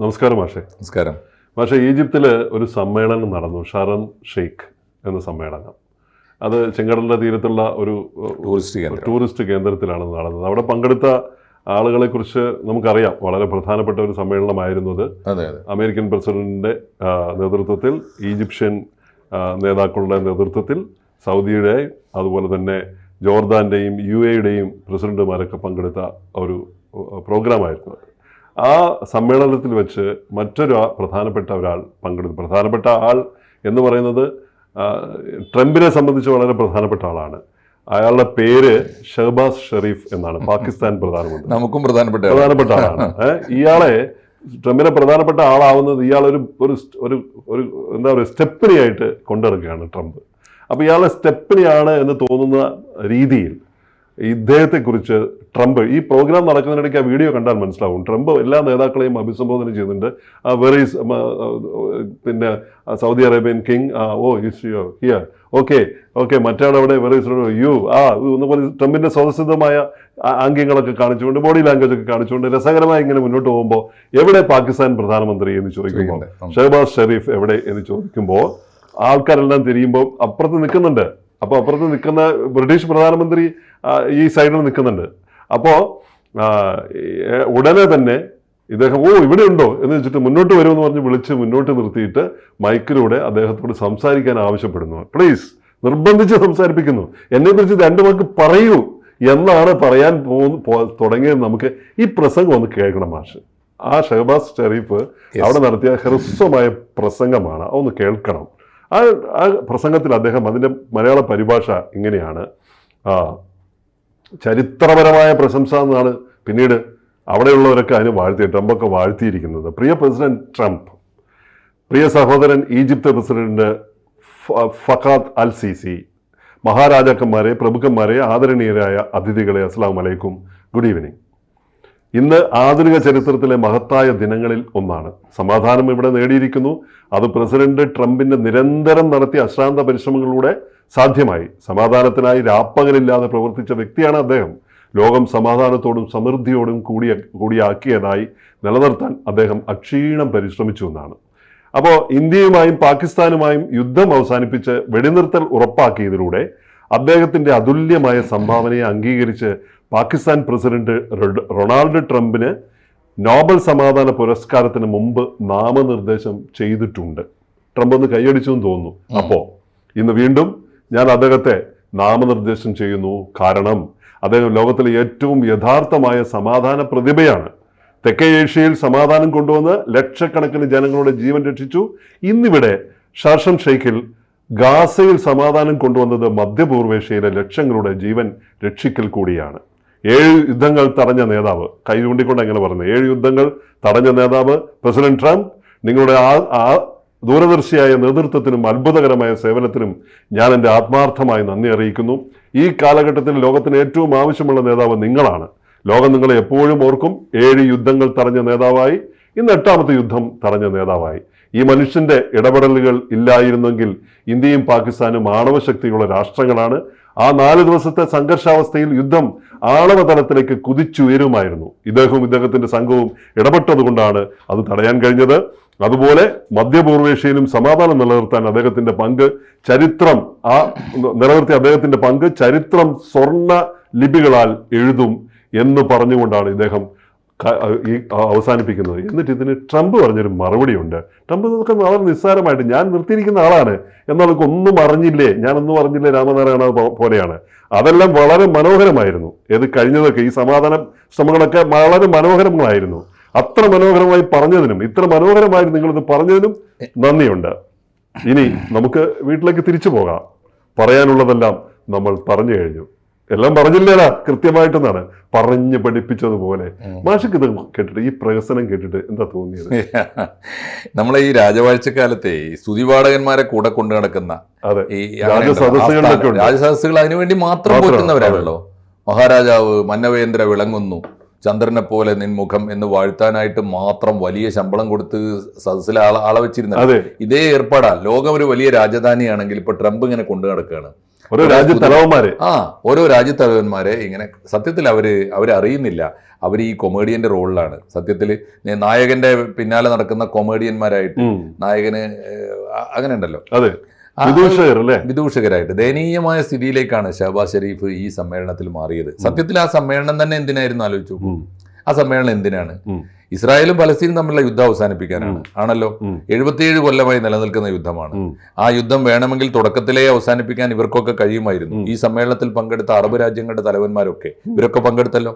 നമസ്കാരം മാഷെ. നമസ്കാരം. മാഷെ ഈജിപ്തിൽ ഒരു സമ്മേളനം നടന്നു ഷറം ഷെയ്ഖ് എന്ന സമ്മേളനം. അത് ചെങ്കടലിന്റെ തീരത്തുള്ള ഒരു ടൂറിസ്റ്റ് കേന്ദ്രം. ടൂറിസ്റ്റ് കേന്ദ്രത്തിലാണ് നടന്നത്. അവിടെ പങ്കെടുത്ത ആളുകളെ കുറിച്ച് നമുക്കറിയാം വളരെ പ്രധാനപ്പെട്ട ഒരു സമ്മേളനമായിരുന്നു അത്. അമേരിക്കൻ പ്രസിഡന്റിന്റെ നേതൃത്വത്തിൽ ഈജിപ്ഷ്യൻ നേതാക്കളുടെ നേതൃത്വത്തിൽ സൗദിയുടെ അതുപോലെ തന്നെ ജോർദാന്റെയും യു എയുടെയും പ്രസിഡന്റുമാരൊക്കെ പങ്കെടുത്ത ഒരു പ്രോഗ്രാമായിരുന്നു അത്. ആ സമ്മേളനത്തിൽ വെച്ച് മറ്റൊരു പ്രധാനപ്പെട്ട ഒരാൾ പങ്കെടുത്തു. പ്രധാനപ്പെട്ട ആൾ എന്ന് പറയുന്നത് ട്രംപിനെ സംബന്ധിച്ച് വളരെ പ്രധാനപ്പെട്ട ആളാണ്. അയാളുടെ പേര് ഷഹബാസ് ഷെറീഫ് എന്നാണ്. പാകിസ്ഥാൻ പ്രധാനമന്ത്രി. നമുക്കും പ്രധാനപ്പെട്ട. പ്രധാനപ്പെട്ട ആളാണ്. ഇയാളെ ട്രംപിനെ പ്രധാനപ്പെട്ട ആളാവുന്നത് ഇയാൾ ഒരു ഒരു ഒരു ഒരു എന്താ പറയുക സ്റ്റെപ്പിനെയായിട്ട് കൊണ്ടിറക്കുകയാണ് ട്രംപ്. അപ്പോൾ ഇയാളെ സ്റ്റെപ്പിനെയാണ് എന്ന് തോന്നുന്ന രീതിയിൽ ഇദ്ദേഹത്തെക്കുറിച്ച് ട്രംപ് ഈ പ്രോഗ്രാം നടക്കുന്നതിനിടയ്ക്ക് ആ വീഡിയോ കണ്ടാൽ മനസ്സിലാവും. ട്രംപ് എല്ലാ നേതാക്കളെയും അഭിസംബോധന ചെയ്യുന്നുണ്ട്. വെറി പിന്നെ Saudi Arabian king oh here okay okay മറ്റാളവിടെ very you ആ ഒന്ന് പോലെ ട്രംപിന്റെ സ്വതസിദ്ധമായ ആംഗ്യങ്ങളൊക്കെ കാണിച്ചുകൊണ്ട് ബോഡി ലാംഗ്വേജ് ഒക്കെ കാണിച്ചുകൊണ്ട് രസകരമായി ഇങ്ങനെ മുന്നോട്ട് പോകുമ്പോൾ എവിടെ പാകിസ്ഥാൻ പ്രധാനമന്ത്രി എന്ന് ചോദിക്കുമ്പോൾ? ഷഹബാസ് ഷെരീഫ് എവിടെ എന്ന് ചോദിക്കുമ്പോൾ ആൾക്കാരെല്ലാം തിരിയുമ്പോൾ അപ്പുറത്ത് നിൽക്കുന്നുണ്ട്. അപ്പോൾ അപ്പുറത്ത് നിൽക്കുന്ന ബ്രിട്ടീഷ് പ്രധാനമന്ത്രി ഈ സൈഡിൽ നിൽക്കുന്നുണ്ട്. അപ്പോൾ ഉടനെ തന്നെ ഇദ്ദേഹം ഓ ഇവിടെ ഉണ്ടോ? എന്ന് വെച്ചിട്ട് മുന്നോട്ട് വരുമെന്ന് പറഞ്ഞ് വിളിച്ച് മുന്നോട്ട് നിർത്തിയിട്ട് മൈക്കിലൂടെ അദ്ദേഹത്തോട് സംസാരിക്കാൻ ആവശ്യപ്പെടുന്നു. പ്ലീസ് നിർബന്ധിച്ച് സംസാരിപ്പിക്കുന്നു. എന്നെക്കുറിച്ച് രണ്ടു മക്ക് പറയൂ എന്നാണ് പറയാൻ പോകുന്ന പോ- തുടങ്ങിയത് നമുക്ക് ഈ പ്രസംഗം ഒന്ന് കേൾക്കണം മാഷ്. ആ ഷഹബാസ് ഷെറീഫ്. അവിടെ നടത്തിയ ഹ്രസ്വമായ പ്രസംഗമാണ്. അതൊന്ന് കേൾക്കണം. ആ ആ പ്രസംഗത്തിൽ അദ്ദേഹം അതിന്റെ മലയാള പരിഭാഷ ഇങ്ങനെയാണ്. ആ ചരിത്രപരമായ പ്രശംസ എന്നാണ് പിന്നീട് അവിടെയുള്ളവരൊക്കെ അതിന് വാഴ്ത്തി ട്രംപൊക്കെ വാഴ്ത്തിയിരിക്കുന്നത്. പ്രിയ പ്രസിഡന്റ് ട്രംപ് പ്രിയ സഹോദരൻ ഈജിപ്ത് പ്രസിഡന്റ് ഫഖാദ് അൽ സിസി മഹാരാജാക്കന്മാരെ പ്രഭുക്കന്മാരെ ആദരണീയരായ അതിഥികളെ അസ്സാം വലൈക്കും ഗുഡ് ഈവനിങ്. ഇന്ന് ആധുനിക ചരിത്രത്തിലെ മഹത്തായ ദിനങ്ങളിൽ ഒന്നാണ്. സമാധാനം ഇവിടെ നേടിയിരിക്കുന്നു. അത് പ്രസിഡന്റ് ട്രംപിന്റെ നിരന്തരം നടത്തിയ അശ്രാന്ത പരിശ്രമങ്ങളിലൂടെ സാധ്യമായി. സമാധാനത്തിനായി രാപ്പകലില്ലാതെ പ്രവർത്തിച്ച വ്യക്തിയാണ് അദ്ദേഹം. ലോകം സമാധാനത്തോടും സമൃദ്ധിയോടും കൂടിയ കൂടിയാക്കിയതായി നിലനിർത്താൻ അദ്ദേഹം അക്ഷീണം പരിശ്രമിച്ചു എന്നാണ്. അപ്പോൾ ഇന്ത്യയുമായും പാകിസ്ഥാനുമായും യുദ്ധം അവസാനിപ്പിച്ച് വെടിനിർത്തൽ ഉറപ്പാക്കിയതിലൂടെ അദ്ദേഹത്തിന്റെ അതുല്യമായ സംഭാവനയെ അംഗീകരിച്ച് പാകിസ്ഥാൻ പ്രസിഡന്റ് റൊണാൾഡ് ട്രംപിന് നോബൽ സമാധാന പുരസ്കാരത്തിന് മുമ്പ് നാമനിർദ്ദേശം ചെയ്തിട്ടുണ്ട്. ട്രംപ് ഒന്ന് കൈയടിച്ചു എന്ന് തോന്നുന്നു. അപ്പോൾ ഇന്ന് വീണ്ടും ഞാൻ അദ്ദേഹത്തെ നാമനിർദ്ദേശം ചെയ്യുന്നു. കാരണം അദ്ദേഹം ലോകത്തിലെ ഏറ്റവും യഥാർത്ഥമായ സമാധാന പ്രതിഭയാണ്. തെക്കേ ഏഷ്യയിൽ സമാധാനം കൊണ്ടുവന്ന് ലക്ഷക്കണക്കിന് ജനങ്ങളുടെ ജീവൻ രക്ഷിച്ചു. ഇന്നിവിടെ ഷാർഷം ഷെയ്ഖിൽ ഗാസയിൽ സമാധാനം കൊണ്ടുവന്നത് മധ്യപൂർവേഷ്യയിലെ ലക്ഷങ്ങളുടെ ജീവൻ രക്ഷിക്കൽ കൂടിയാണ്. ഏഴ് യുദ്ധങ്ങൾ തടഞ്ഞ നേതാവ് കൈ ചൂണ്ടിക്കൊണ്ട് എങ്ങനെ പറഞ്ഞു? ഏഴ് യുദ്ധങ്ങൾ തടഞ്ഞ നേതാവ് പ്രസിഡന്റ് ട്രംപ് നിങ്ങളുടെ ആ ദൂരദർശിയായ നേതൃത്വത്തിനും അത്ഭുതകരമായ സേവനത്തിനും ഞാൻ എന്റെ ആത്മാർത്ഥമായി നന്ദി അറിയിക്കുന്നു. ഈ കാലഘട്ടത്തിൽ ലോകത്തിന് ഏറ്റവും ആവശ്യമുള്ള നേതാവ് നിങ്ങളാണ്. ലോകം നിങ്ങളെ എപ്പോഴും ഓർക്കും. ഏഴ് യുദ്ധങ്ങൾ തടഞ്ഞ നേതാവായി. ഇന്ന് എട്ടാമത്തെ യുദ്ധം തടഞ്ഞ നേതാവായി. ഈ മനുഷ്യന്റെ ഇടപെടലുകൾ ഇല്ലായിരുന്നെങ്കിൽ ഇന്ത്യയും പാകിസ്ഥാനും ആണവശക്തിയുള്ള രാഷ്ട്രങ്ങളാണ്. ആ നാല് ദിവസത്തെ സംഘർഷാവസ്ഥയിൽ യുദ്ധം ആണവ തലത്തിലേക്ക് കുതിച്ചുയരുമായിരുന്നു. ഇദ്ദേഹവും ഇദ്ദേഹത്തിന്റെ സംഘവും ഇടപെട്ടതുകൊണ്ടാണ് അത് തടയാൻ കഴിഞ്ഞത്. അതുപോലെ മധ്യപൂർവേഷ്യയിലും സമാധാനം നിലനിർത്താൻ അദ്ദേഹത്തിന്റെ പങ്ക് ചരിത്രം ആ നിലനിർത്തിയ അദ്ദേഹത്തിന്റെ പങ്ക് ചരിത്രം സ്വർണ ലിപികളാൽ എഴുതും എന്ന് പറഞ്ഞുകൊണ്ടാണ് ഇദ്ദേഹം ഈ അവസാനിപ്പിക്കുന്നത് എന്നിട്ട് ഇതിന് ട്രംപ് പറഞ്ഞൊരു മറുപടിയുണ്ട് ട്രംപ് ഇതൊക്കെ വളരെ നിസ്സാരമായിട്ട് ഞാൻ നിർത്തിയിരിക്കുന്ന ആളാണ് എന്നാൾക്ക് ഒന്നും അറിഞ്ഞില്ലേ? ഞാനൊന്നും അറിഞ്ഞില്ലേ രാമനാരായണ പോലെയാണ്. അതെല്ലാം വളരെ മനോഹരമായിരുന്നു. ഏത് കഴിഞ്ഞതൊക്കെ ഈ സമാധാന ശ്രമങ്ങളൊക്കെ വളരെ മനോഹരങ്ങളായിരുന്നു. അത്ര മനോഹരമായി പറഞ്ഞതിനും ഇത്ര മനോഹരമായി നിങ്ങളിത് പറഞ്ഞതിനും നന്ദിയുണ്ട്. ഇനി നമുക്ക് വീട്ടിലേക്ക് തിരിച്ചു പോകാം. പറയാനുള്ളതെല്ലാം നമ്മൾ പറഞ്ഞു കഴിഞ്ഞു. എല്ലാം പറഞ്ഞില്ലേടാ കൃത്യമായിട്ടെന്നാണ്. പറഞ്ഞു പഠിപ്പിച്ചതുപോലെ. മാഷിക്ക് ഇത് കേട്ടിട്ട് ഈ പ്രഹസനം കേട്ടിട്ട് എന്താ തോന്നിയത്? നമ്മളെ ഈ രാജവാഴ്ചക്കാലത്തെ സ്തുതിപാഠകന്മാരെ കൂടെ കൊണ്ടു നടക്കുന്ന ഈ. രാജസദസ്സുകൾ അതിനുവേണ്ടി മാത്രം പോറ്റുന്നവരാണല്ലോ. മഹാരാജാവ് മന്നവേന്ദ്ര വിളങ്ങുന്നു. ചന്ദ്രനെ പോലെ നിൻമുഖം എന്ന് വാഴ്ത്താനായിട്ട് മാത്രം വലിയ ശമ്പളം കൊടുത്ത് സദസ്സിൽ ആളെ ആളെ വെച്ചിരുന്നത് ഇതേ ഏർപ്പാടാ. ലോകം ഒരു വലിയ രാജധാനിയാണെങ്കിൽ ഇപ്പൊ ട്രംപ് ഇങ്ങനെ കൊണ്ടു നടക്കുകയാണ് ഓരോ രാജ്യ തലവന്മാര് ആ ഓരോ രാജ്യത്തലവന്മാരെ ഇങ്ങനെ സത്യത്തിൽ അവർ അവരറിയുന്നില്ല. അവർ ഈ കൊമേഡിയന്റെ റോളിലാണ്. സത്യത്തിൽ നായകന്റെ പിന്നാലെ നടക്കുന്ന കൊമേഡിയന്മാരായിട്ട്. നായകന് അങ്ങനെ ഉണ്ടല്ലോ അതെ. വിദൂഷകരായിട്ട്. ദയനീയമായ സ്ഥിതിയിലേക്കാണ് ഷഹബാസ് ഷെരീഫ് ഈ സമ്മേളനത്തിൽ മാറിയത്. സത്യത്തിൽ ആ സമ്മേളനം തന്നെ എന്തിനായിരുന്നു ആലോചിച്ചു. ആ സമ്മേളനം എന്തിനാണ്? ഇസ്രായേലും പലസ്തീനും തമ്മിലുള്ള യുദ്ധം അവസാനിപ്പിക്കാനാണ്. ആണല്ലോ. എഴുപത്തിയേഴ് കൊല്ലമായി നിലനിൽക്കുന്ന യുദ്ധമാണ്. ആ യുദ്ധം വേണമെങ്കിൽ തുടക്കത്തിലേ അവസാനിപ്പിക്കാൻ ഇവർക്കൊക്കെ കഴിയുമായിരുന്നു. ഈ സമ്മേളനത്തിൽ പങ്കെടുത്ത അറബ് രാജ്യങ്ങളുടെ തലവന്മാരൊക്കെ ഇവരൊക്കെ പങ്കെടുത്തല്ലോ?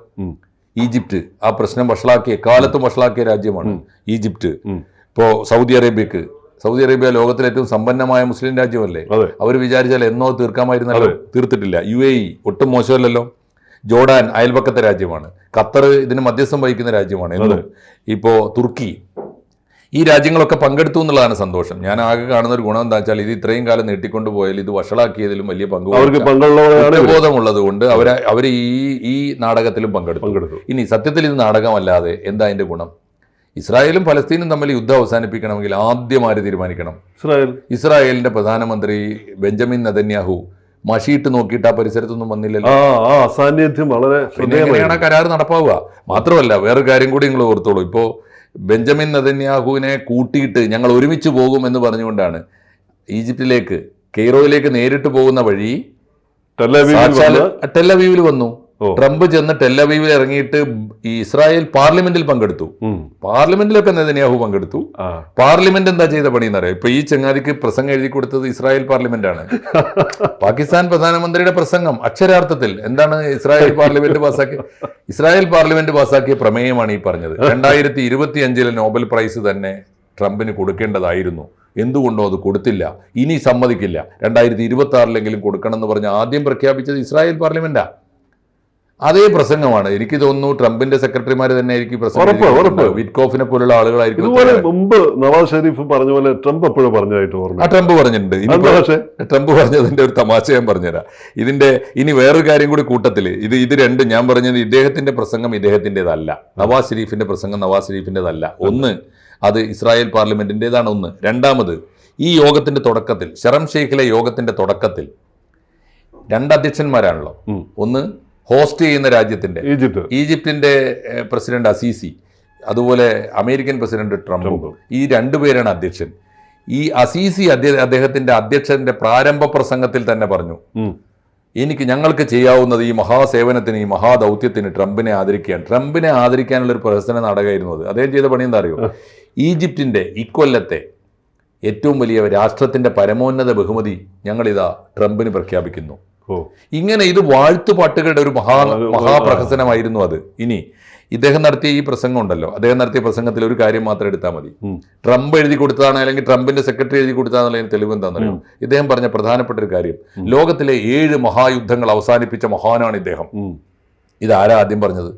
ഈജിപ്റ്റ് ആ പ്രശ്നം വഷളാക്കിയ കാലത്തും വഷളാക്കിയ രാജ്യമാണ് ഈജിപ്റ്റ് ഇപ്പോ സൗദി അറേബ്യക്ക് സൗദി അറേബ്യ ലോകത്തിലെ ഏറ്റവും സമ്പന്നമായ മുസ്ലിം രാജ്യമല്ലേ? അവർ വിചാരിച്ചാൽ എന്നോ തീർക്കാമായിരുന്നല്ലോ? തീർത്തിട്ടില്ല. യു എ ഇ ഒട്ടും മോശമല്ലല്ലോ? ജോർഡാൻ അയൽപക്കത്തെ രാജ്യമാണ്. ഖത്തർ ഇതിന് മധ്യസ്ഥം വഹിക്കുന്ന രാജ്യമാണ്. എന്നും ഇപ്പോൾ തുർക്കി. ഈ രാജ്യങ്ങളൊക്കെ പങ്കെടുത്തു എന്നുള്ളതാണ് സന്തോഷം. ഞാൻ ആകെ കാണുന്ന ഒരു ഗുണം എന്താ വെച്ചാൽ ഇത് ഇത്രയും കാലം നീട്ടിക്കൊണ്ടു പോയാൽ ഇത് വഷളാക്കിയതിലും വലിയ പങ്ക്. ബോധമുള്ളത് കൊണ്ട് അവർ അവർ ഈ ഈ നാടകത്തിലും പങ്കെടുത്തു. പങ്കെടുത്തു. ഇനി സത്യത്തിൽ ഇത് നാടകമല്ലാതെ എന്താ അതിന്റെ ഗുണം? ഇസ്രായേലും ഫലസ്തീനും തമ്മിൽ യുദ്ധം അവസാനിപ്പിക്കണമെങ്കിൽ ആദ്യം ആര് തീരുമാനിക്കണം? ഇസ്രായേൽ. ഇസ്രായേലിന്റെ പ്രധാനമന്ത്രി ബെഞ്ചമിൻ നെതന്യാഹു മഷിയിട്ട് നോക്കിയിട്ട് ആ പരിസരത്തൊന്നും വന്നില്ലല്ലോ. ആ വളരെ എങ്ങനെയാണ് കരാർ നടപ്പാവുക? മാത്രമല്ല വേറൊരു കാര്യം കൂടി നിങ്ങൾ ഓർത്തോളൂ. ഇപ്പോ ബെഞ്ചമിൻ നദന്യാഹുവിനെ കൂട്ടിയിട്ട് ഞങ്ങൾ ഒരുമിച്ച് പോകും എന്ന് പറഞ്ഞുകൊണ്ടാണ് ഈജിപ്തിലേക്ക് കെയ്റോയിലേക്ക് നേരിട്ട് പോകുന്ന വഴി ടെല്ലവീവിൽ വന്നു. ട്രംപ് ചെന്ന് ടെല്ലവീവിൽ ഇറങ്ങിയിട്ട് ഈ ഇസ്രായേൽ പാർലമെന്റിൽ പങ്കെടുത്തു. പാർലമെന്റിലൊക്കെ നെതന്യാഹു പങ്കെടുത്തു. പാർലമെന്റ് എന്താ ചെയ്ത പണി എന്നറിയാം? ഇപ്പൊ ഈ ചങ്ങാതിക്ക് പ്രസംഗം എഴുതി കൊടുത്തത് ഇസ്രായേൽ പാർലമെന്റ് ആണ് പാകിസ്ഥാൻ പ്രധാനമന്ത്രിയുടെ പ്രസംഗം അക്ഷരാർത്ഥത്തിൽ എന്താണ് ഇസ്രായേൽ പാർലമെന്റ് പാസ്സാക്കി ഇസ്രായേൽ പാർലമെന്റ് പാസ്സാക്കിയ പ്രമേയമാണ് ഈ പറഞ്ഞത്. രണ്ടായിരത്തി ഇരുപത്തി അഞ്ചിലെ നോബൽ പ്രൈസ് തന്നെ ട്രംപിന് കൊടുക്കേണ്ടതായിരുന്നു. എന്തുകൊണ്ടോ അത് കൊടുത്തില്ല. ഇനി സമ്മതിക്കില്ല. രണ്ടായിരത്തി ഇരുപത്തി ആറിലെങ്കിലും കൊടുക്കണം എന്ന് പറഞ്ഞ് ആദ്യം പ്രഖ്യാപിച്ചത് ഇസ്രായേൽ പാർലമെന്റാ. അതേ പ്രസംഗമാണ്. എനിക്ക് തോന്നുന്നു ട്രംപിന്റെ സെക്രട്ടറിമാർ തന്നെ ആയിരിക്കും പ്രസംഗം വിറ്റ്കോഫിനെ പോലുള്ള ആളുകളായിരിക്കും ഇതുപോലെ മുമ്പ് നവാസ് ഷെരീഫ് പറഞ്ഞ പോലെ ട്രംപ് എപ്പോഴും പറഞ്ഞതായിട്ട് ഓർമ്മ ആ ട്രംപ് പറഞ്ഞിട്ടുണ്ട്. ഇനി ട്രംപ് പറഞ്ഞതിന്റെ ഒരു തമാശ ഞാൻ പറഞ്ഞുതരാം. ഇതിന്റെ ഇനി വേറൊരു കാര്യം കൂടി കൂട്ടത്തിൽ. ഇത് ഇത് രണ്ടും ഞാൻ പറഞ്ഞത് ഇദ്ദേഹത്തിന്റെ പ്രസംഗം ഇദ്ദേഹത്തിന്റെതല്ല നവാസ് ഷെരീഫിന്റെ പ്രസംഗം നവാസ് ഷെരീഫിന്റെതല്ല ഒന്ന് അത് ഇസ്രായേൽ പാർലമെന്റിന്റെതാണ് ഒന്ന്. രണ്ടാമത് ഈ യോഗത്തിന്റെ തുടക്കത്തിൽ ഷറം ഷെയ്ഖിലെ യോഗത്തിന്റെ തുടക്കത്തിൽ രണ്ട് അധ്യക്ഷന്മാരാണല്ലോ. ഒന്ന് ഹോസ്റ്റ് ചെയ്യുന്ന രാജ്യത്തിന്റെ ഈജിപ്ത്. ഈജിപ്തിന്റെ പ്രസിഡന്റ് അസീസി അതുപോലെ അമേരിക്കൻ പ്രസിഡന്റ് ട്രംപ്. ഈ രണ്ടുപേരാണ് അധ്യക്ഷൻ. ഈ അസീസി അദ്ദേഹത്തിന്റെ അധ്യക്ഷന്റെ പ്രാരംഭ പ്രസംഗത്തിൽ തന്നെ പറഞ്ഞു എനിക്ക് ഞങ്ങൾക്ക് ചെയ്യാവുന്നത് ഈ മഹാസേവനത്തിന് ഈ മഹാദൗത്യത്തിന് ട്രംപിനെ ആദരിക്കുകയാണ് ട്രംപിനെ ആദരിക്കാനുള്ള ഒരു പ്രഹസന നാടകമായിരുന്നു അത്. അദ്ദേഹം ചെയ്ത പണി എന്താ അറിയോ? ഈജിപ്തിന്റെ ഇക്കൊല്ലത്തെ ഏറ്റവും വലിയ രാഷ്ട്രത്തിന്റെ പരമോന്നത ബഹുമതി ഞങ്ങളിതാ ട്രംപിന് പ്രഖ്യാപിക്കുന്നു. ഇങ്ങനെ ഇത് വാഴ്ത്തുപാട്ടുകളുടെ ഒരു മഹാ മഹാപ്രഹസനമായിരുന്നു അത്. ഇനി ഇദ്ദേഹം നടത്തിയ ഈ പ്രസംഗം ഉണ്ടല്ലോ. അദ്ദേഹം നടത്തിയ പ്രസംഗത്തിൽ ഒരു കാര്യം മാത്രം എടുത്താൽ മതി. ട്രംപ് എഴുതി കൊടുത്തതാണ് അല്ലെങ്കിൽ ട്രംപിന്റെ സെക്രട്ടറി എഴുതി കൊടുത്തതാണെന്നുള്ളതിന് തെളിവ് എന്താണെന്നറിയോ ഇദ്ദേഹം പറഞ്ഞ പ്രധാനപ്പെട്ട ഒരു കാര്യം. ലോകത്തിലെ ഏഴ് മഹായുദ്ധങ്ങൾ അവസാനിപ്പിച്ച മഹാനാണ് ഇദ്ദേഹം. ഇത് ഇതാരാ ആദ്യം പറഞ്ഞത്?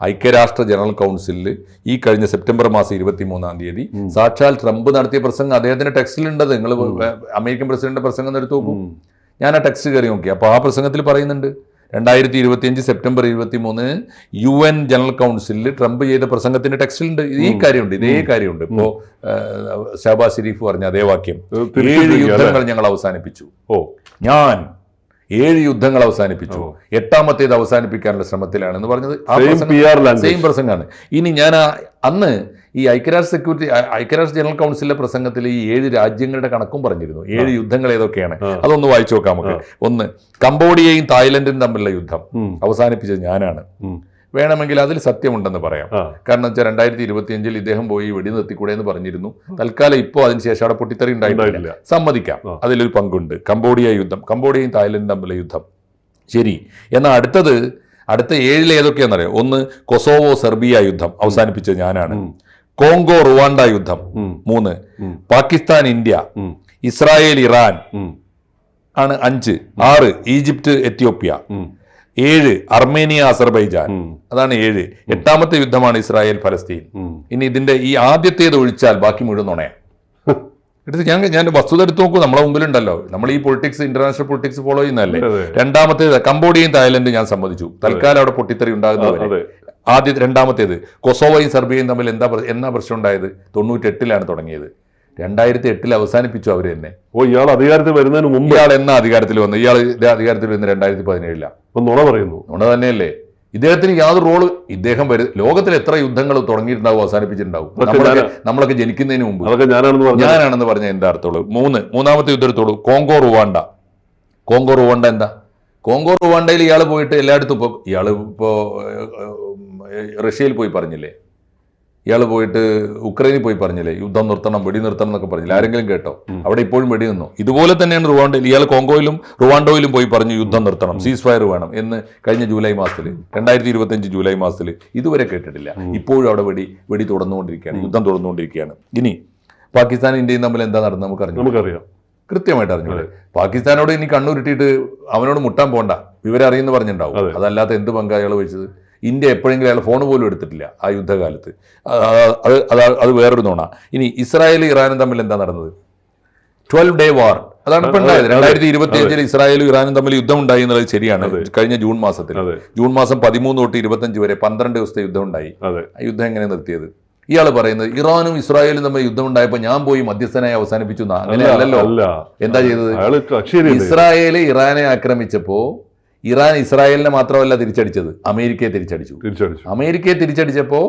ഐക്യരാഷ്ട്ര ജനറൽ കൗൺസിലിൽ ഈ കഴിഞ്ഞ സെപ്റ്റംബർ മാസം ഇരുപത്തി മൂന്നാം തീയതി സാക്ഷാൽ ട്രംപ് നടത്തിയ പ്രസംഗം അദ്ദേഹത്തിന്റെ ടെക്സ്റ്റിലുണ്ട്. നിങ്ങൾ അമേരിക്കൻ പ്രസിഡന്റിന്റെ പ്രസംഗം എടുത്തു നോക്കൂ. ഞാൻ ആ ടെക്സ്റ്റ് കയറി നോക്കി. അപ്പോൾ ആ പ്രസംഗത്തിൽ പറയുന്നുണ്ട് രണ്ടായിരത്തി ഇരുപത്തിയഞ്ച് സെപ്റ്റംബർ ഇരുപത്തി മൂന്ന് യു എൻ ജനറൽ കൗൺസിലിൽ ട്രംപ് ചെയ്ത പ്രസംഗത്തിന്റെ ടെക്സ്റ്റിലുണ്ട്. ഈ കാര്യമുണ്ട് ഇതേ കാര്യമുണ്ട്. ഇപ്പോ ഷഹബാസ് ഷെരീഫ് പറഞ്ഞ അതേ വാക്യം. ഏഴ് യുദ്ധങ്ങൾ ഞങ്ങൾ അവസാനിപ്പിച്ചു. ഓ. ഞാൻ ഏഴ് യുദ്ധങ്ങൾ അവസാനിപ്പിച്ചു. എട്ടാമത്തേത് അവസാനിപ്പിക്കാനുള്ള ശ്രമത്തിലാണ് എന്ന് പറഞ്ഞത് സെയിം പ്രസംഗമാണ്. ഇനി ഞാൻ അന്ന് ഈ ഐക്യരാഷ്ട്ര സെക്യൂരിറ്റി ഐക്യരാഷ്ട്ര ജനറൽ കൗൺസിലിലെ പ്രസംഗത്തിൽ ഈ ഏഴ് രാജ്യങ്ങളുടെ കണക്കും പറഞ്ഞിരുന്നു. ഏഴ് യുദ്ധങ്ങൾ ഏതൊക്കെയാണ്? അതൊന്ന് വായിച്ചു നോക്കാം നമുക്ക്. ഒന്ന് കംബോഡിയയും തായ്ലൻഡും തമ്മിലുള്ള യുദ്ധം. അവസാനിപ്പിച്ചത് ഞാനാണ്. വേണമെങ്കിൽ അതിൽ സത്യമുണ്ടെന്ന് പറയാം. കാരണം വെച്ചാൽ രണ്ടായിരത്തി ഇരുപത്തിയഞ്ചിൽ ഇദ്ദേഹം പോയി വെടി നിർത്തിക്കൂടെ എന്ന് പറഞ്ഞിരുന്നു. തൽക്കാലം ഇപ്പോൾ അതിനുശേഷം അവിടെ പൊട്ടിത്തെറി ഉണ്ടായിട്ടില്ല. സമ്മതിക്കാം. അതിലൊരു പങ്കുണ്ട്. കംബോഡിയ യുദ്ധം കംബോഡിയയും തായ്ലൻഡും തമ്മിലുള്ള യുദ്ധം. ശരി. എന്നാൽ അടുത്തത് അടുത്ത ഏഴിൽ ഏതൊക്കെയാണെന്നറിയാം? ഒന്ന് കൊസോവോ സെർബിയ യുദ്ധം അവസാനിപ്പിച്ചത് ഞാനാണ്. കോങ്കോ റുവാണ്ട യുദ്ധം. മൂന്ന്. പാകിസ്ഥാൻ ഇന്ത്യ. Israel Iran. ആണ് അഞ്ച്. ആറ് ഈജിപ്റ്റ് എത്യോപ്യ. ഏഴ് അർമേനിയ അസർബൈജാൻ. അതാണ് ഏഴ്. എട്ടാമത്തെ യുദ്ധമാണ് ഇസ്രായേൽ ഫലസ്തീൻ. ഇനി ഇതിന്റെ ഈ ആദ്യത്തേത് ഒഴിച്ചാൽ ബാക്കി മുഴുവൻ നുണയാ. എടുത്ത് ഞാൻ ഞാൻ വസ്തുത എടുത്ത് നോക്കൂ. നമ്മളെ മുമ്പിലുണ്ടല്ലോ. നമ്മൾ ഈ പൊളിറ്റിക്സ് ഇന്റർനാഷണൽ പൊളിറ്റിക്സ് ഫോളോ ചെയ്യുന്നതല്ലേ. രണ്ടാമത്തേത് കംബോഡിയയും തായ്ലൻഡും ഞാൻ സമ്മതിച്ചു തൽക്കാലം അവിടെ പൊട്ടിത്തെറി ഉണ്ടാകുന്നത് ഉണ്ടാകുന്നവരെ ആദ്യ രണ്ടാമത്തേത് കൊസോവയും സെർബിയയും തമ്മിൽ എന്താ എന്നാ പ്രശ്നം ഉണ്ടായത് തൊണ്ണൂറ്റെട്ടിലാണ് തുടങ്ങിയത്. രണ്ടായിരത്തി എട്ടിൽ അവസാനിപ്പിച്ചു അവർ തന്നെ ഓ ഇയാൾ അധികാരത്തിൽ വരുന്നതിന് മുമ്പ് ഇയാൾ എന്നാ അധികാരത്തിൽ വന്നു? ഇയാൾ ഇതേ അധികാരത്തിൽ വരുന്ന രണ്ടായിരത്തി പതിനേഴിലാണ് നുണ പറയുന്നു. നുണ തന്നെയല്ലേ? ഇദ്ദേഹത്തിന് യാതൊരു റോൾ ഇദ്ദേഹം വരും ലോകത്തിൽ എത്ര യുദ്ധങ്ങൾ തുടങ്ങിയിട്ടുണ്ടാവും അവസാനിപ്പിച്ചിട്ടുണ്ടാവും? നമ്മളൊക്കെ നമ്മളൊക്കെ ജനിക്കുന്നതിന് മുമ്പ്. ഞാനാണെന്ന് പറഞ്ഞു എന്താ അർത്ഥമുള്ളൂ മൂന്ന് മൂന്നാമത്തെ യുദ്ധത്തോളൂ കോങ്കോ റുവാണ്ട. കോങ്കോ റുവാണ്ട എന്താ? കോങ്കോ റുവാണ്ടയിൽ ഇയാൾ പോയിട്ട് എല്ലായിടത്തും ഇപ്പോൾ ഇയാൾ ഇപ്പോൾ റഷ്യയിൽ പോയി പറഞ്ഞില്ലേ? ഇയാൾ പോയിട്ട് ഉക്രൈനിൽ പോയി പറഞ്ഞില്ലേ? യുദ്ധം നിർത്തണം വെടി നിർത്തണം എന്നൊക്കെ പറഞ്ഞില്ല? ആരെങ്കിലും കേട്ടോ? അവിടെ ഇപ്പോഴും വെടി നിന്നു ഇതുപോലെ തന്നെയാണ് റുവാണ്ടയിൽ ഇയാൾ കോങ്കോയിലും റുവാണ്ടോയിലും പോയി പറഞ്ഞു യുദ്ധം നിർത്തണം സീസ് ഫയർ വേണം എന്ന് കഴിഞ്ഞ ജൂലൈ മാസത്തിൽ രണ്ടായിരത്തി ഇരുപത്തഞ്ച് ജൂലൈ മാസത്തിൽ ഇതുവരെ കേട്ടിട്ടില്ല. ഇപ്പോഴും അവിടെ വെടി വെടി തുടർന്നുകൊണ്ടിരിക്കുകയാണ് യുദ്ധം തുടർന്നുകൊണ്ടിരിക്കുകയാണ്. ഇനി പാകിസ്ഥാൻ ഇന്ത്യയും തമ്മിൽ എന്താ നടന്നത് നമുക്ക് അറിഞ്ഞു നമുക്കറിയാം. കൃത്യമായിട്ട് അറിഞ്ഞു പാകിസ്ഥാനോട് ഇനി കണ്ണുരുട്ടിയിട്ട് അവനോട് മുട്ടാൻ പോണ്ട വിവരം അറിയുന്നു പറഞ്ഞിട്ടുണ്ടാവും. അതെ. അതല്ലാത്ത എന്ത് പങ്കാളികൾ വെച്ചത് ഇന്ത്യ എപ്പോഴെങ്കിലും അയാൾ ഫോൺ പോലും എടുത്തിട്ടില്ല ആ യുദ്ധകാലത്ത്. അത് അത് അത് വേറൊരു നോണ. ഇനി ഇസ്രായേലും ഇറാനും തമ്മിൽ എന്താ നടന്നത്? ട്വൽവ് ഡേ വാർ അതാണ് ഇപ്പം ഉണ്ടായത്. രണ്ടായിരത്തി ഇരുപത്തി അഞ്ചിൽ ഇസ്രായേലും ഇറാനും തമ്മിൽ യുദ്ധം ഉണ്ടായി എന്നുള്ളത് ശരിയാണ്. കഴിഞ്ഞ ജൂൺ മാസത്തിൽ. ജൂൺ മാസം പതിമൂന്ന് തൊട്ട് ഇരുപത്തഞ്ച് വരെ പന്ത്രണ്ട് ദിവസത്തെ യുദ്ധം ഉണ്ടായി. ആ യുദ്ധം എങ്ങനെ നിർത്തിയത്? ഇയാൾ പറയുന്നത് ഇറാനും ഇസ്രായേലും തമ്മിൽ യുദ്ധം ഉണ്ടായപ്പോൾ ഞാൻ പോയി മധ്യസ്ഥനായി അവസാനിപ്പിച്ചു എന്നാ. അങ്ങനെ അല്ലല്ലോ എന്താ ചെയ്തത്? ഇസ്രായേൽ ഇറാനെ ആക്രമിച്ചപ്പോ ഇറാൻ ഇസ്രായേലിനെ മാത്രമല്ല തിരിച്ചടിച്ചത്. അമേരിക്കയെ തിരിച്ചടിച്ചു. തിരിച്ചടിച്ചു. അമേരിക്കയെ തിരിച്ചടിച്ചപ്പോൾ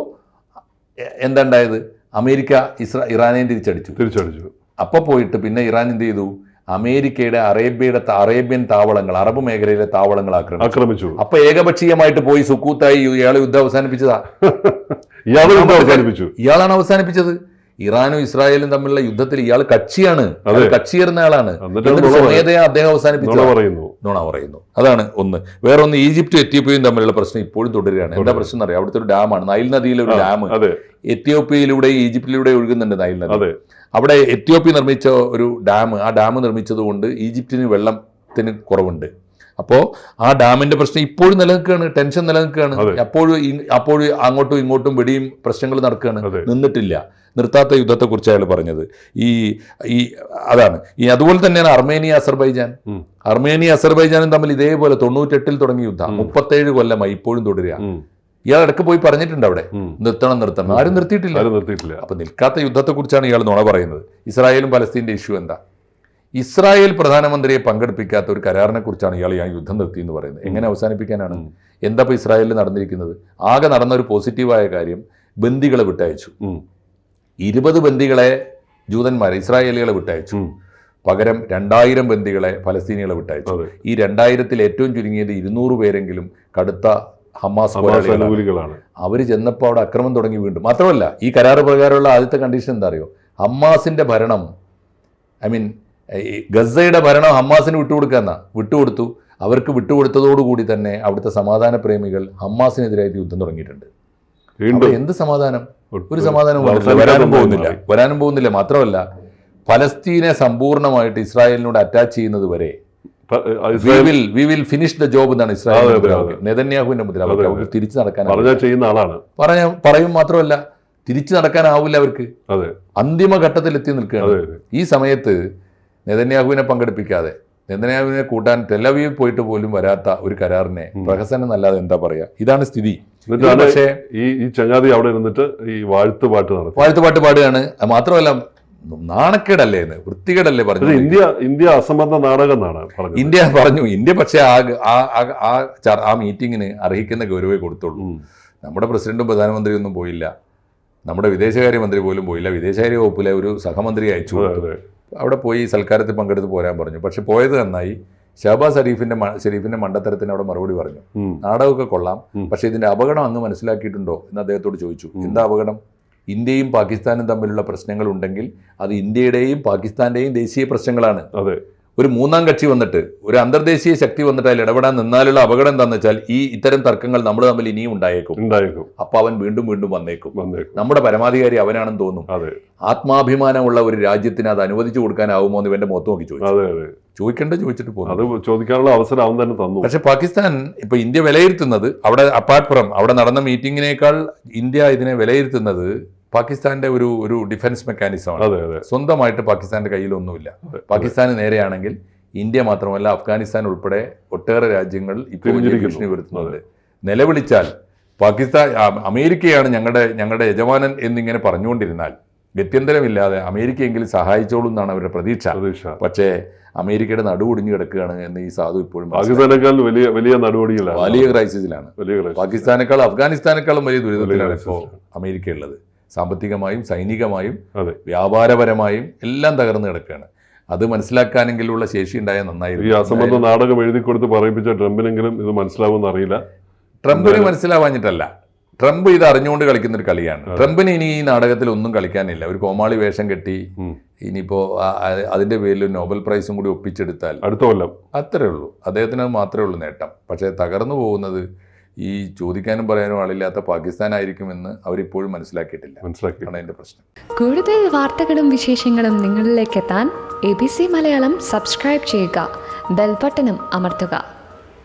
എന്തുണ്ടായത്? അമേരിക്ക ഇസ്രാ ഇറാനെയും തിരിച്ചടിച്ചു. തിരിച്ചടിച്ചു. അപ്പൊ പോയിട്ട് പിന്നെ ഇറാൻ എന്ത് ചെയ്തു? അമേരിക്കയുടെ അറേബ്യയുടെ അറേബ്യൻ താവളങ്ങൾ അറബ് മേഖലയിലെ താവളങ്ങൾ ആക്രമിച്ചു. ആക്രമിച്ചു. അപ്പൊ ഏകപക്ഷീയമായിട്ട് പോയി സുക്കൂത്തായി ഇയാളെ യുദ്ധം അവസാനിപ്പിച്ചതാ. ഇയാളെ യുദ്ധം അവസാനിപ്പിച്ചു. ഇയാളാണ് അവസാനിപ്പിച്ചത്. ഇറാനും ഇസ്രായേലും തമ്മിലുള്ള യുദ്ധത്തിൽ ഇയാൾ കക്ഷിയാണ്. കക്ഷി ചേർന്ന ആളാണ്. സ്വമേധയാ അദ്ദേഹം അവസാനിപ്പിച്ചു നുണ പറയുന്നു. അതാണ് ഒന്ന്. വേറൊന്ന് ഈജിപ്തും എത്യോപ്യയും തമ്മിലുള്ള പ്രശ്നം ഇപ്പോഴും തുടരുകയാണ്. എന്താ പ്രശ്നം എന്നറിയാം? അവിടുത്തെ ഒരു ഡാമാണ്. നൈൽ നദിയിലെ ഒരു ഡാം. എത്യോപ്യയിലൂടെ ഈജിപ്തിലൂടെ ഒഴുകുന്നുണ്ട് നൈൽ നദി. അവിടെ എത്യോപ്യ നിർമ്മിച്ച ഒരു ഡാം. ആ ഡാം നിർമ്മിച്ചത് കൊണ്ട് ഈജിപ്തിന് വെള്ളത്തിന് കുറവുണ്ട്. അപ്പോൾ ആ ഡാമിന്റെ പ്രശ്നം ഇപ്പോഴും നിലനിൽക്കുകയാണ് ടെൻഷൻ നിലനിൽക്കുകയാണ്. അപ്പോഴും അപ്പോഴും അങ്ങോട്ടും ഇങ്ങോട്ടും വെടിയും പ്രശ്നങ്ങൾ നടക്കുകയാണ്. നിന്നിട്ടില്ല. നിർത്താത്ത യുദ്ധത്തെക്കുറിച്ച് അയാൾ പറഞ്ഞത്. ഈ ഈ അതാണ്. ഈ അതുപോലെ തന്നെയാണ് അർമേനിയ അസർബൈജാൻ. അർമേനിയ അസർബൈജാനും തമ്മിൽ ഇതേപോലെ തൊണ്ണൂറ്റെട്ടിൽ തുടങ്ങിയ യുദ്ധം. മുപ്പത്തേഴ് കൊല്ലമായി ഇപ്പോഴും തുടരുക. ഇയാൾ ഇടയ്ക്ക് പോയി പറഞ്ഞിട്ടുണ്ട് അവിടെ. നിർത്തണം നിർത്തണം. ആരും നിർത്തിയിട്ടില്ല. നിർത്തിയിട്ടില്ല. അപ്പൊ നിൽക്കാത്ത യുദ്ധത്തെക്കുറിച്ചാണ് ഇയാൾ നുണ പറയുന്നത്. ഇസ്രായേലും പലസ്തീന്റെ ഇഷ്യൂ എന്താ? ഇസ്രായേൽ പ്രധാനമന്ത്രിയെ പങ്കെടുപ്പിക്കാത്ത ഒരു കരാറിനെ കുറിച്ചാണ് ഇയാൾ ഞാൻ യുദ്ധം നിർത്തി എന്ന് പറയുന്നത്. എങ്ങനെ അവസാനിപ്പിക്കാനാണ്? എന്താ ഇപ്പോൾ ഇസ്രായേലിൽ നടന്നിരിക്കുന്നത്? ആകെ നടന്ന ഒരു പോസിറ്റീവായ കാര്യം ബന്ദികളെ വിട്ടയച്ചു. ഇരുപത് ബന്ദികളെ ജൂതന്മാരെ ഇസ്രായേലികളെ വിട്ടയച്ചു. പകരം രണ്ടായിരം ബന്ദികളെ ഫലസ്തീനികളെ വിട്ടയച്ചു. ഈ രണ്ടായിരത്തിൽ ഏറ്റവും ചുരുങ്ങിയത് ഇരുന്നൂറ് പേരെങ്കിലും കടുത്ത ഹമാസ് ഹമാസ് പോരാളികളാണ്. അവർ ചെന്നപ്പോൾ അവിടെ അക്രമം തുടങ്ങി വീണ്ടും. മാത്രമല്ല ഈ കരാർ പ്രകാരമുള്ള ആദ്യത്തെ കണ്ടീഷൻ എന്താ അറിയോ? ഹമാസിന്റെ ഭരണം ഐ മീൻ ഗസയുടെ ഭരണം ഹമ്മാസിന് വിട്ടുകൊടുക്കാന്ന വിട്ടുകൊടുത്തു. അവർക്ക് വിട്ടുകൊടുത്തതോടുകൂടി തന്നെ അവിടുത്തെ സമാധാന പ്രേമികൾ ഹമ്മാസിനെതിരായിട്ട് യുദ്ധം തുടങ്ങിയിട്ടുണ്ട്. വീണ്ടും എന്ത് സമാധാനം? ഒരു സമാധാനം വരാനും പോകുന്നില്ല. വരാനും പോകുന്നില്ല. മാത്രമല്ല ഫലസ്തീനെ സമ്പൂർണമായിട്ട് ഇസ്രായേലിനോട് അറ്റാച്ച് ചെയ്യുന്നത് വരെ ഫിനിഷ് ദ ജോബ് എന്നാണ് ഇസ്രായേലിന്റെ ഇസ്രായേൽ നെതന്യാഹുവിന്റെ മുദ്രാവാക്യം. അവർക്ക് തിരിച്ചു നടക്കാൻ ചെയ്യുന്ന ആളാണ്. പറയാ പറയും മാത്രമല്ല തിരിച്ചു നടക്കാനാവില്ല അവർക്ക്. അന്തിമ ഘട്ടത്തിൽ എത്തി നിൽക്കുകയാണ്. ഈ സമയത്ത് നെതന്യാഹുവിനെ പങ്കെടുപ്പിക്കാതെ. നെതന്യാഹുവിനെ കൂട്ടാൻ ടെലവീവ് പോയിട്ട് പോലും വരാത്ത ഒരു കരാറിനെ പ്രഹസനം അല്ലാതെ എന്താ പറയാ? ഇതാണ് സ്ഥിതി. പക്ഷേ ഈ ഈ ചങ്ങാതി അവിടെ ഇരുന്നിട്ട് ഈ വാഴ്ത്തുപാട്ട് നടത്തി. വാഴ്ത്തുപാട്ട് പാടുകയാണ്. മാത്രമല്ല നാണക്കേടല്ലേ എന്ന് വൃത്തികേടല്ലേ പറഞ്ഞു ഇന്ത്യ ഇന്ത്യ അസംബന്ധ നാടകം എന്നാണ് ഇന്ത്യ പറഞ്ഞു. ഇന്ത്യ പക്ഷേ ആ ആ- ആ- മീറ്റിങ്ങിന് അർഹിക്കുന്ന ഗൗരവേ കൊടുത്തുള്ളൂ. നമ്മുടെ പ്രസിഡന്റും പ്രധാനമന്ത്രിയും ഒന്നും പോയില്ല. നമ്മുടെ വിദേശകാര്യമന്ത്രി പോലും പോയില്ല. വിദേശകാര്യ വകുപ്പിലെ ഒരു സഹമന്ത്രി അയച്ചു അവിടെ പോയി സൽക്കാരത്തിൽ പങ്കെടുത്ത് പോരാൻ പറഞ്ഞു. പക്ഷെ പോയത് നന്നായി. ഷഹബാസ് ഷരീഫിന്റെ ഷരീഫിന്റെ മണ്ടത്തരത്തിന് അവിടെ മറുപടി പറഞ്ഞു. നാടകമൊക്കെ കൊള്ളാം. പക്ഷെ ഇതിന്റെ അപകടം അങ്ങ് മനസ്സിലാക്കിയിട്ടുണ്ടോ എന്ന് അദ്ദേഹത്തോട് ചോദിച്ചു. എന്താ അപകടം? ഇന്ത്യയും പാകിസ്ഥാനും തമ്മിലുള്ള പ്രശ്നങ്ങൾ ഉണ്ടെങ്കിൽ അത് ഇന്ത്യയുടെയും പാകിസ്ഥാന്റെയും ദേശീയ പ്രശ്നങ്ങളാണ്. അതെ. ഒരു മൂന്നാം കക്ഷി വന്നിട്ട് ഒരു അന്തർദേശീയ ശക്തി വന്നിട്ട് അതിൽ ഇടപെടാൻ നിന്നാലുള്ള അപകടം എന്താണെന്ന് വെച്ചാൽ ഈ ഇത്തരം തർക്കങ്ങൾ നമ്മൾ തമ്മിൽ ഇനിയും ഉണ്ടായേക്കും. ഉണ്ടായേക്കും. അപ്പൊ അവൻ വീണ്ടും വീണ്ടും വന്നേക്കും. നമ്മുടെ പരമാധികാരി അവനാണെന്ന് തോന്നും. ആത്മാഭിമാനമുള്ള ഒരു രാജ്യത്തിന് അത് അനുവദിച്ചു കൊടുക്കാനാവുമോ എന്ന് ഇവന്റെ മുഖത്ത് നോക്കി ചോദിച്ചു. ചോദിക്കേണ്ട ചോദിച്ചിട്ട് പോകുന്നു അത് ചോദിക്കാനുള്ള അവസരം അവൻ തന്നെ തന്നു. പക്ഷെ പാകിസ്ഥാൻ ഇപ്പൊ ഇന്ത്യ വിലയിരുത്തുന്നത് അവിടെ അപ്പാർട്ട് ഫ്രം അവിടെ നടന്ന മീറ്റിങ്ങിനേക്കാൾ ഇന്ത്യ ഇതിനെ വിലയിരുത്തുന്നത് പാകിസ്ഥാന്റെ ഒരു ഒരു ഡിഫൻസ് മെക്കാനിസമാണ് അതെ അതെ. സ്വന്തമായിട്ട് പാകിസ്ഥാന്റെ കയ്യിലൊന്നുമില്ല. പാകിസ്ഥാന് നേരെയാണെങ്കിൽ ഇന്ത്യ മാത്രമല്ല അഫ്ഗാനിസ്ഥാൻ ഉൾപ്പെടെ ഒട്ടേറെ രാജ്യങ്ങൾ ഇപ്പോൾ. ഭീഷണി വരുത്തുന്നുണ്ട് നിലവിളിച്ചാൽ പാകിസ്ഥാൻ അമേരിക്കയാണ് ഞങ്ങളുടെ ഞങ്ങളുടെ യജമാനൻ എന്നിങ്ങനെ പറഞ്ഞുകൊണ്ടിരുന്നാൽ ഗത്യന്തരമില്ലാതെ അമേരിക്കയെങ്കിലും സഹായിച്ചോളൂ എന്നാണ് അവരുടെ പ്രതീക്ഷ. പക്ഷേ അമേരിക്കയുടെ നടുവൊടിഞ്ഞു കിടക്കുകയാണ് എന്ന് ഈ സാധു ഇപ്പോഴും. പാകിസ്ഥാനേക്കാൾ വലിയ വലിയ നടപടികളാണ്. വലിയ ക്രൈസിസിലാണ്. പാകിസ്ഥാനേക്കാൾ അഫ്ഗാനിസ്ഥാനേക്കാളും വലിയ ദുരിതത്തിലാണ് ഇപ്പോൾ അമേരിക്ക ഉള്ളത്. സാമ്പത്തികമായും സൈനികമായും വ്യാപാരപരമായും എല്ലാം തകർന്നു കിടക്കുകയാണ്. അത് മനസ്സിലാക്കാനെങ്കിലുള്ള ശേഷി ഉണ്ടായാൽ ഈ നന്നായിരുന്നു അസംബന്ധ നാടകം എഴുതി കൊടുത്ത് പറയിപ്പിച്ച ട്രംപിനെങ്കിലും ഇത് മനസ്സിലാവുമെന്ന് അറിയില്ല. ട്രംപിന് മനസ്സിലാവാഞ്ഞിട്ടല്ല. ട്രംപ് ഇത് അറിഞ്ഞുകൊണ്ട് കളിക്കുന്ന ഒരു കളിയാണ് ട്രംപിന് ഇനി ഈ നാടകത്തിൽ ഒന്നും കളിക്കാനില്ല. ഒരു കോമാളി വേഷം കെട്ടി. ഇനിയിപ്പോ അതിന്റെ പേരിൽ നോബൽ പ്രൈസും കൂടി ഒപ്പിച്ചെടുത്താൽ അടുത്ത കൊല്ലം. അത്രേ ഉള്ളൂ. അദ്ദേഹത്തിന് മാത്രമേ ഉള്ളൂ നേട്ടം. പക്ഷേ തകർന്നു പോകുന്നത് ഈ ചോദിക്കാനും പറയാനും ആളില്ലാത്ത പാകിസ്ഥാനായിരിക്കുമെന്ന് അവരിപ്പോഴും മനസ്സിലാക്കിയിട്ടില്ല. മനസ്സിലാക്കി. അതാണ് അതിന്റെ പ്രശ്നം. കൂടുതൽ വാർത്തകളും വിശേഷങ്ങളും നിങ്ങളിലേക്ക് എത്താൻ A B C Malayalam subscribe ചെയ്യുക. ബെൽബട്ടനും അമർത്തുക.